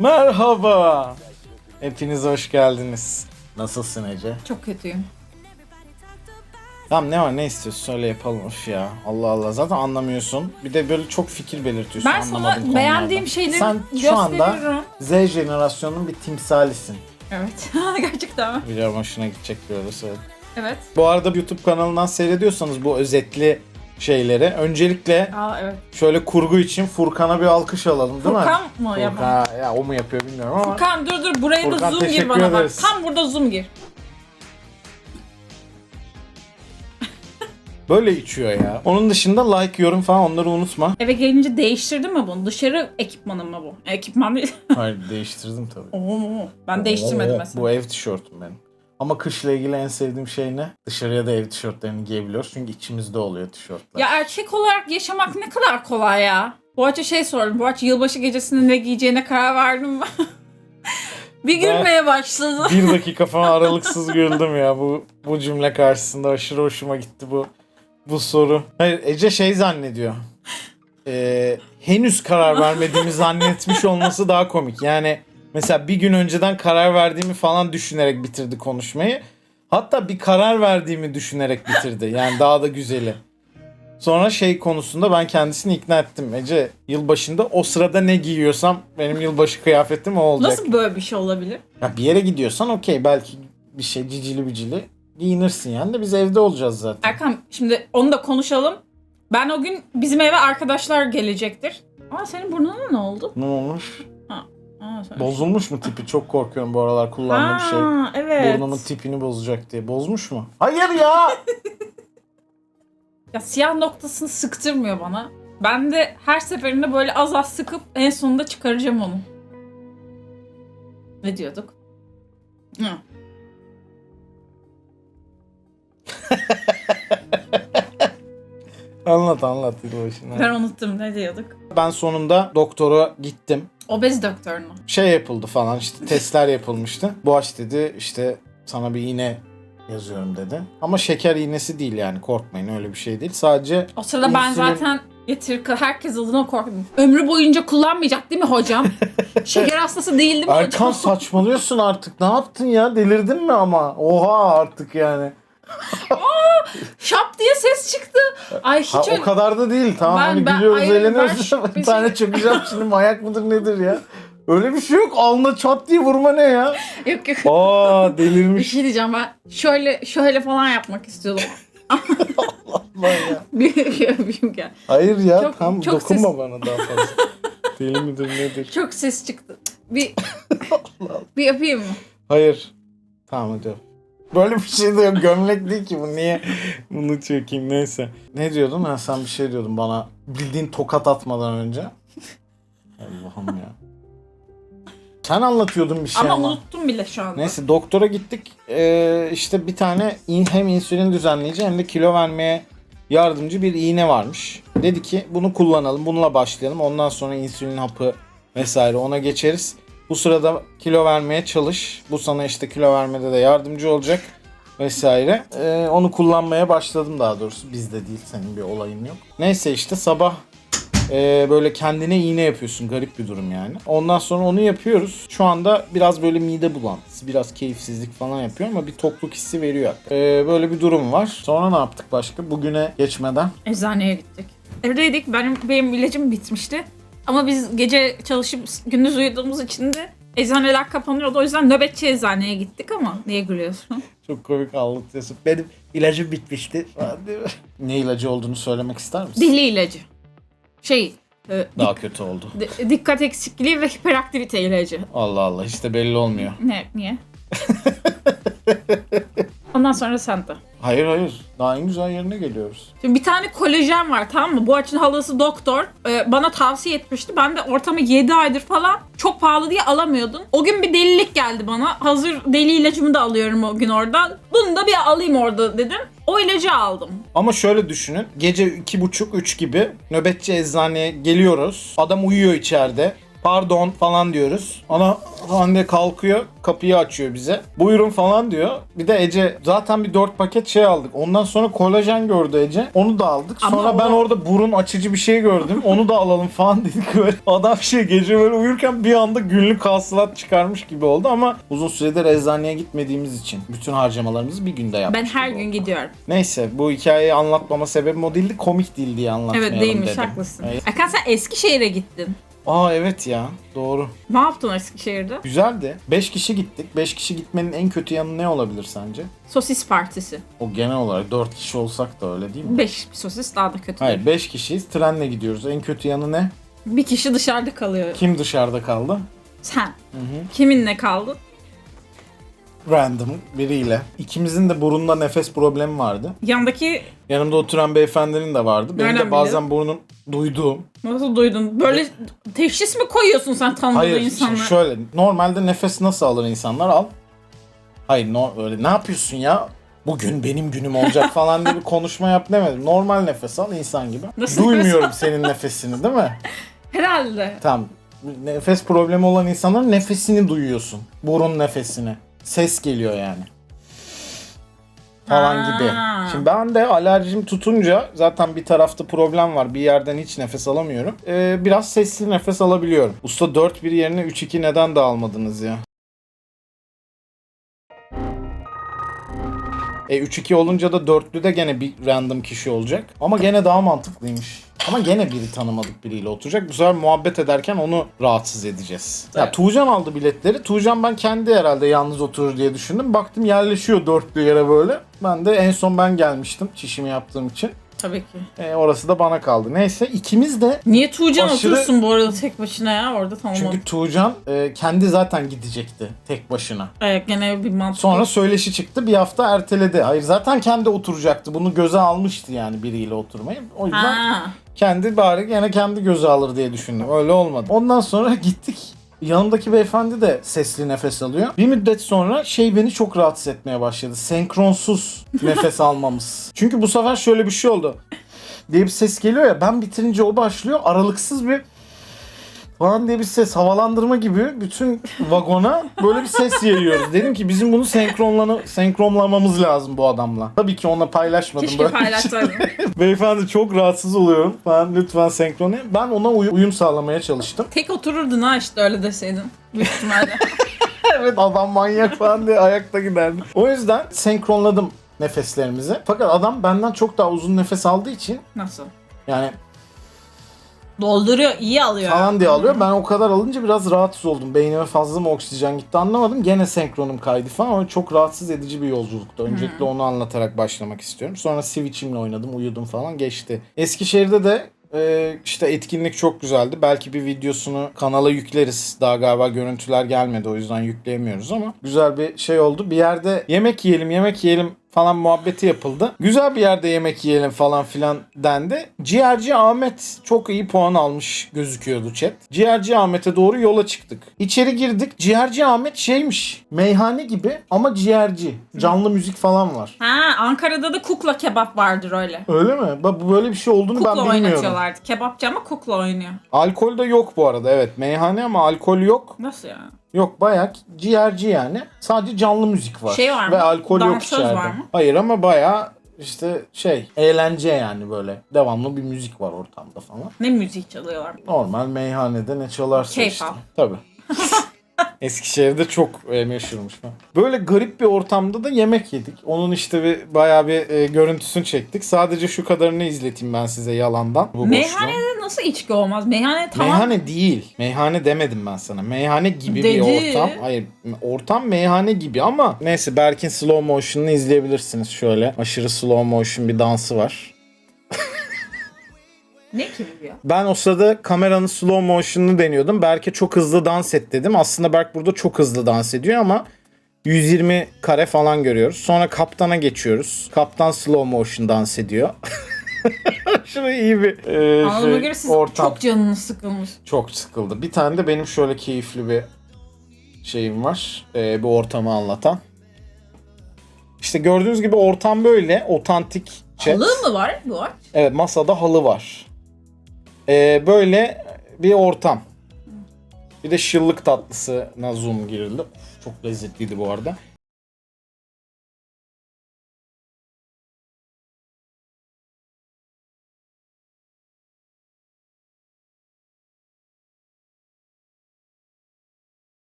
Merhaba. Hepiniz hoş geldiniz. Nasılsın Ece? Çok kötüyüm. Tamam ne var ne istiyorsun söyle yapalım Üf ya. Allah Allah zaten anlamıyorsun. Bir de böyle çok fikir belirtiyorsun. Ben sana konularda. beğendiğim şeyleri Sen şu anda gösteriyorum. Z jenerasyonunun bir timsalisin. Evet. Gerçekten mi? Biliyorum hoşuna gidecek böyle söyle. Evet. Bu arada YouTube kanalından seyrediyorsanız bu özetli şeyleri öncelikle Aa evet. şöyle kurgu için Furkan'a bir alkış alalım değil mi? Furkan mı yapar? Furkan, ya o mu yapıyor bilmiyorum ama. Furkan dur dur buraya Furkan, da zoom gir teşekkür bana ederiz. bak. Tam burada zoom gir. Böyle içiyor ya. Onun dışında like, yorum falan onları unutma. Eve gelince değiştirdin mi bunu? Dışarı ekipmanın mı bu? Ekipman değil. Hayır değiştirdim tabii. Oo, ben değiştirmedim Oo, mesela. Bu ev tişörtüm benim. Ama kışla ilgili en sevdiğim şey ne? Dışarıya da ev tişörtlerini giyebiliyoruz. Çünkü içimizde oluyor tişörtler. Ya erkek olarak yaşamak ne kadar kolay ya. Boğaç'a şey sordum. Boğaç yılbaşı gecesinde ne giyeceğine karar verdin mi? bir gülmeye başladı. Bir dakika falan aralıksız güldüm ya bu bu cümle karşısında aşırı hoşuma gitti bu bu soru. Hayır Ece şey zannediyor. Ee, henüz karar vermediğimi zannetmiş olması daha komik. Yani mesela bir gün önceden karar verdiğimi falan düşünerek bitirdi konuşmayı. Hatta bir karar verdiğimi düşünerek bitirdi. Yani daha da güzeli. Sonra şey konusunda ben kendisini ikna ettim. Ece yılbaşında o sırada ne giyiyorsam benim yılbaşı kıyafetim o olacak. Nasıl böyle bir şey olabilir? Ya bir yere gidiyorsan okey belki bir şey cicili bicili giyinirsin yani de biz evde olacağız zaten. Erkan şimdi onu da konuşalım. Ben o gün bizim eve arkadaşlar gelecektir. Aa senin burnuna ne oldu? Ne olmuş? Aa, sen- Bozulmuş mu tipi? Çok korkuyorum bu aralar kullandığım şey. Aa, evet. Burnumun tipini bozacak diye. Bozmuş mu? Hayır ya! Ya siyah noktasını sıktırmıyor bana. Ben de her seferinde böyle az az sıkıp en sonunda çıkaracağım onu. Ne diyorduk? Hı. Anlat anlat yılbaşını. Ben unuttum ne diyorduk? Ben sonunda doktora gittim. Obez doktoruna. Şey yapıldı falan işte testler yapılmıştı. Boğaç dedi işte sana bir iğne yazıyorum dedi. Ama şeker iğnesi değil yani korkmayın öyle bir şey değil. Sadece O sırada ben İnsülin- zaten getir herkes adına korktum. Ömrü boyunca kullanmayacak değil mi hocam? Şeker hastası değil değil mi Erkan hocam? saçmalıyorsun artık. Ne yaptın ya? Delirdin mi ama? Oha artık yani. Şap diye ses çıktı. Ay hiç Ha, öyle- o kadar da değil. Tamam Ben- hani ben- gülüyoruz hayır, ben eğleniyoruz. şu- bir bir tane çökeceğim şimdi manyak mıdır nedir ya? Öyle bir şey yok. Alnına çat diye vurma ne ya? Yok yok. Aa Bir delirmiş. şey diyeceğim ben şöyle şöyle falan yapmak istiyordum. Allah ya. Bir yapayım. Hayır ya Çok- tam çok dokunma ses- bana daha fazla. Deli midir nedir? Çok ses çıktı. Bir bir yapayım mı? Hayır. Tamam hadi. Böyle bir şey de yok. Gömlek değil ki bu. Niye bunu çekeyim neyse. Ne diyordun? Ha, sen bir şey diyordun bana. Bildiğin tokat atmadan önce. Allah'ım ya. Sen anlatıyordun bir şey Ama ama. unuttum bile şu anda. Neyse doktora gittik. Ee, işte bir tane in- hem insülin düzenleyici hem de kilo vermeye yardımcı bir iğne varmış. Dedi ki bunu kullanalım, bununla başlayalım. Ondan sonra insülin hapı vesaire ona geçeriz. Bu sırada kilo vermeye çalış. Bu sana işte kilo vermede de yardımcı olacak vesaire. Ee, onu kullanmaya başladım daha doğrusu. Bizde değil, senin bir olayın yok. Neyse işte sabah ee, böyle kendine iğne yapıyorsun. Garip bir durum yani. Ondan sonra onu yapıyoruz. Şu anda biraz böyle mide bulantısı, biraz keyifsizlik falan yapıyor ama bir tokluk hissi veriyor. Ee, böyle bir durum var. Sonra ne yaptık başka? Bugüne geçmeden. Eczaneye gittik. Evdeydik. Benim benim ilacım bitmişti. Ama biz gece çalışıp gündüz uyuduğumuz için de eczaneler kapanıyordu. O yüzden nöbetçi eczaneye gittik ama niye gülüyorsun? Çok komik anlatıyorsun. Benim ilacım bitmişti. Ne ilacı olduğunu söylemek ister misin? Deli ilacı. Şey, e, Daha kötü oldu. di- dikkat eksikliği ve hiperaktivite ilacı. Allah Allah hiç de belli olmuyor. Ne, niye? Ondan sonra sen de. Hayır hayır. Daha en güzel yerine geliyoruz. Şimdi bir tane kolajen var tamam mı? Bu açın halası doktor e, bana tavsiye etmişti. Ben de ortamı 7 aydır falan çok pahalı diye alamıyordum. O gün bir delilik geldi bana. Hazır deli ilacımı da alıyorum o gün oradan. Bunu da bir alayım orada dedim. O ilacı aldım. Ama şöyle düşünün. Gece iki buçuk üç gibi nöbetçi eczaneye geliyoruz. Adam uyuyor içeride. Pardon falan diyoruz. Ana Hande kalkıyor kapıyı açıyor bize. Buyurun falan diyor. Bir de Ece zaten bir 4 paket şey aldık. Ondan sonra kolajen gördü Ece. Onu da aldık. Ama Sonra o- ben orada burun açıcı bir şey gördüm. Onu da alalım falan dedik böyle. Adam şey gece böyle uyurken bir anda günlük hasılat çıkarmış gibi oldu ama uzun süredir eczaneye gitmediğimiz için bütün harcamalarımızı bir günde yaptık. Ben her gün gidiyorum. Neyse bu hikayeyi anlatmama sebebim o değildi. Komik değil diye anlatmayalım Evet değilmiş dedim. haklısın. Evet. Erkan sen Eskişehir'e gittin. Aa evet ya doğru. Ne yaptın Eskişehir'de? Güzeldi. 5 kişi gittik. 5 kişi gitmenin en kötü yanı ne olabilir sence? Sosis partisi. O genel olarak 4 kişi olsak da öyle değil mi? 5 sosis daha da kötü. Hayır 5 kişiyiz. Trenle gidiyoruz. En kötü yanı ne? Bir kişi dışarıda kalıyor. Kim dışarıda kaldı? Sen. Kiminle kaldın? Random biriyle. İkimizin de burunda nefes problemi vardı. Yandaki Yanımda oturan beyefendinin de vardı. Benim Nereden de bazen burnum duyduğum. nasıl duydun? Böyle teşhis mi koyuyorsun sen tanıdığın Hayır insanlara? şöyle. Normalde nefes nasıl alır insanlar? Al. Hayır no, öyle ne yapıyorsun ya? Bugün benim günüm olacak falan diye bir konuşma yap demedim. Normal nefes al insan gibi. Nasıl Duymuyorum senin nefesini değil mi? Herhalde. Tamam. Nefes problemi olan insanların nefesini duyuyorsun. Burun nefesini. Ses geliyor yani. Falan gibi. Şimdi ben de alerjim tutunca zaten bir tarafta problem var. Bir yerden hiç nefes alamıyorum. Ee, biraz sesli nefes alabiliyorum. Usta 4-1 yerine 3-2 neden de almadınız ya? E 3-2 olunca da dörtlü de gene bir random kişi olacak. Ama gene daha mantıklıymış. Ama gene biri tanımadık biriyle oturacak. Bu sefer muhabbet ederken onu rahatsız edeceğiz. Ya Evet. Tuğcan aldı biletleri. Tuğcan ben kendi herhalde yalnız oturur diye düşündüm. Baktım yerleşiyor dörtlü yere böyle. Ben de en son ben gelmiştim çişimi yaptığım için. Tabii ki. E, orası da bana kaldı. Neyse ikimiz de Niye Tuğcan Aşırı- otursun bu arada tek başına ya? Orada tanımadım. çünkü Tuğcan e, kendi zaten gidecekti tek başına. Evet gene bir mantık. Sonra söyleşi çıktı. Bir hafta erteledi. Hayır zaten kendi oturacaktı. Bunu göze almıştı yani biriyle oturmayı. O yüzden Ha. kendi bari gene kendi göze alır diye düşündüm. Öyle olmadı. Ondan sonra gittik. Yanımdaki beyefendi de sesli nefes alıyor. Bir müddet sonra şey beni çok rahatsız etmeye başladı. Senkronsuz nefes almamız. Çünkü bu sefer şöyle bir şey oldu. diye bir ses geliyor ya ben bitirince o başlıyor. Aralıksız bir falan diye bir ses havalandırma gibi bütün vagona böyle bir ses yayıyoruz. Dedim ki bizim bunu senkronlana, senkronlamamız lazım bu adamla. Tabii ki onunla paylaşmadım. Keşke böyle şey. paylaşsaydın. Beyefendi çok rahatsız oluyorum falan lütfen senkrone. Ben ona uy- uyum sağlamaya çalıştım. Tek otururdun ha işte öyle deseydin. Büyük ihtimalle. evet adam manyak falan diye ayakta giderdi. O yüzden senkronladım nefeslerimizi. Fakat adam benden çok daha uzun nefes aldığı için Nasıl? yani Dolduruyor, iyi alıyor. falan diye alıyor. Ben o kadar alınca biraz rahatsız oldum. Beynime fazla mı oksijen gitti anlamadım. Gene senkronum kaydı falan ama çok rahatsız edici bir yolculuktu. Öncelikle onu anlatarak başlamak istiyorum. Sonra Switch'imle oynadım, uyudum falan geçti. Eskişehir'de de e, işte etkinlik çok güzeldi. Belki bir videosunu kanala yükleriz. Daha galiba görüntüler gelmedi o yüzden yükleyemiyoruz ama güzel bir şey oldu. Bir yerde yemek yiyelim, yemek yiyelim falan muhabbeti yapıldı. Güzel bir yerde yemek yiyelim falan filan dendi. Ciğerci Ahmet çok iyi puan almış gözüküyordu chat. Ciğerci Ahmet'e doğru yola çıktık. İçeri girdik. Ciğerci Ahmet şeymiş. Meyhane gibi ama ciğerci. Canlı müzik falan var. Ha Ankara'da da kukla kebap vardır öyle. Öyle mi? Bak böyle bir şey olduğunu Kukla ben bilmiyorum. oynatıyorlardı. Kebapçı ama kukla oynuyor. Alkol de yok bu arada. Evet meyhane ama alkol yok. Nasıl ya? Yok bayağı ciğerci yani. Sadece canlı müzik var. Şey var mı? Ve alkol yok Dansöz içeride. var mı? Hayır ama bayağı işte şey eğlence yani böyle. Devamlı bir müzik var ortamda falan. Ne müzik çalıyorlar? Normal meyhanede ne çalarsa Keyif işte. al. Tabii. Eskişehir'de çok e, meşhurmuş. Böyle garip bir ortamda da yemek yedik. Onun işte bir bayağı bir e, görüntüsünü çektik. Sadece şu kadarını izleteyim ben size yalandan. Bu boşluğu. Meyhanede nasıl içki olmaz? Meyhane tamam. Meyhane değil. Meyhane demedim ben sana. Meyhane gibi Dedi. bir ortam. Hayır ortam meyhane gibi ama neyse Berk'in slow motion'ını izleyebilirsiniz şöyle. Aşırı slow motion bir dansı var. Ne ki bu ya? Ben o sırada kameranın slow motion'ını deniyordum. Berk'e çok hızlı dans et dedim. Aslında Berk burada çok hızlı dans ediyor ama 120 kare falan görüyoruz. Sonra kaptana geçiyoruz. Kaptan slow motion dans ediyor. Şurada iyi bir e, Anladığıma şey, göre siz ortam. çok canınız sıkılmış. Çok sıkıldı. Bir tane de benim şöyle keyifli bir şeyim var. Ee, bir ortamı anlatan. İşte gördüğünüz gibi ortam böyle. Otantik chat. Halı mı var bu aç? Evet masada halı var. Ee, böyle bir ortam. Bir de şıllık tatlısına zoom girildi. Çok lezzetliydi bu arada.